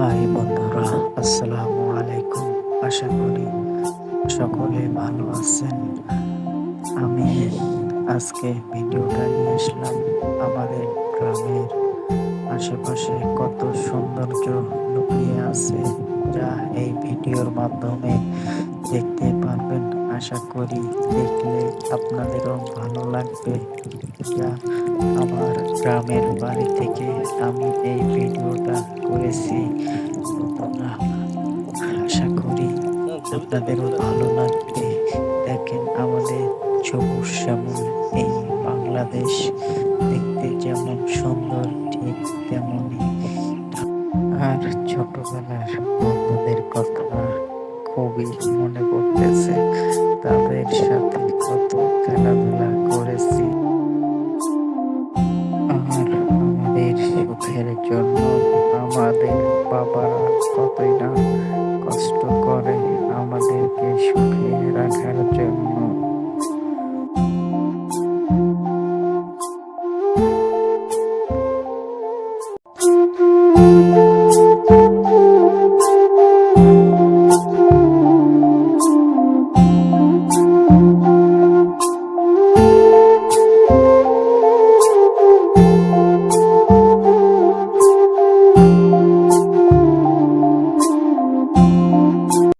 High বন্ধুরা, আসসালামু আলাইকুম। আশা করি সকলে ভালো আছেন। আমি আজকে ভিডিওটা নিয়ে আসলাম আমাদের গ্রামের আশেপাশে কত সৌন্দর্য লুকিয়ে আছে যা এই ভিডিওর মাধ্যমে দেখতে পারবেন। আশা করি দেখলে আপনাদেরও ভালো লাগবে। যা আমার গ্রামের বাড়ি থেকে আমি এই ভিডিওটা আপনাদেরও ভালো লাগবে। দেখেন আমাদের সবুজ শ্যামল, এই বাংলাদেশ দেখতে যেমন সুন্দর, ঠিক তেমনই আর ছোটবেলার বন্ধুদের কথা খুবই মনে পড়তেছে, তাদের সাথে কত খেলাধুলা করেছি। আর আমাদের সুখের জন্য আমাদের বাবারা কতই না thank you.